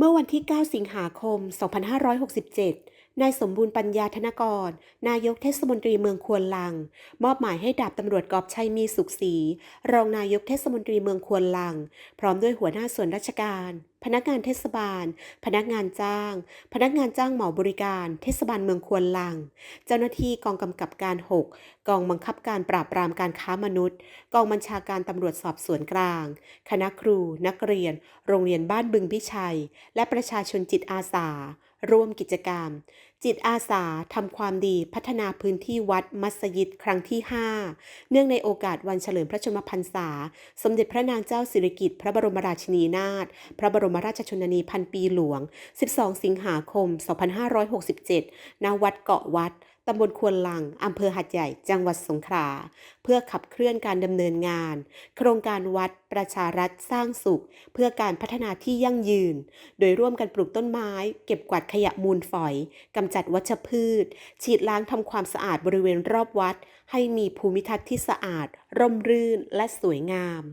เมื่อวันที่ 9 สิงหาคม 2567 นายสมบูรณ์ปัญญาธนกร นายกเทศมนตรีเมืองควนลัง มอบหมายให้ดาบตำรวจกอบชัยมีสุขศรีรองนายกเทศมนตรีเมืองควนลัง พร้อมด้วยหัวหน้าส่วนราชการพนักงานเทศบาล พนักงานจ้าง พนักงานจ้างเหมาบริการ เทศบาลเมืองควนลัง เจ้าหน้าที่กองกำกับการ 6 กองบังคับการปราบปรามการค้ามนุษย์ กองบัญชาการตำรวจสอบสวนกลาง คณะครู นักเรียน โรงเรียนบ้านบึงพิชัย และประชาชนจิตอาสาร่วมกิจกรรม จิตอาสาทำความดีพัฒนาพื้นที่วัดมัสยิดครั้งที่ 5 เนื่องในโอกาสวันเฉลิมพระชนมพรรษา สมเด็จพระนางเจ้าสิริกิติ์พระบรมราชินีนาถพระบรมราชชนนีพันปีหลวง 12 สิงหาคม 2567 ณ วัดเกาะวัด ตำบลควนลังอำเภอหัดใหญ่ จังหวัดสงขลา เพื่อขับเคลื่อนการดำเนินงาน โครงการวัดประชารัฐสร้างสุข เพื่อการพัฒนาที่ยั่งยืน โดยร่วมกันปลูกต้นไม้ เก็บกวาดขยะมูลฝอยกำจัดวัชพืช ฉีดล้างทำความสะอาดบริเวณรอบวัด ให้มีภูมิทัศน์ที่สะอาด ร่มรื่นและสวยงาม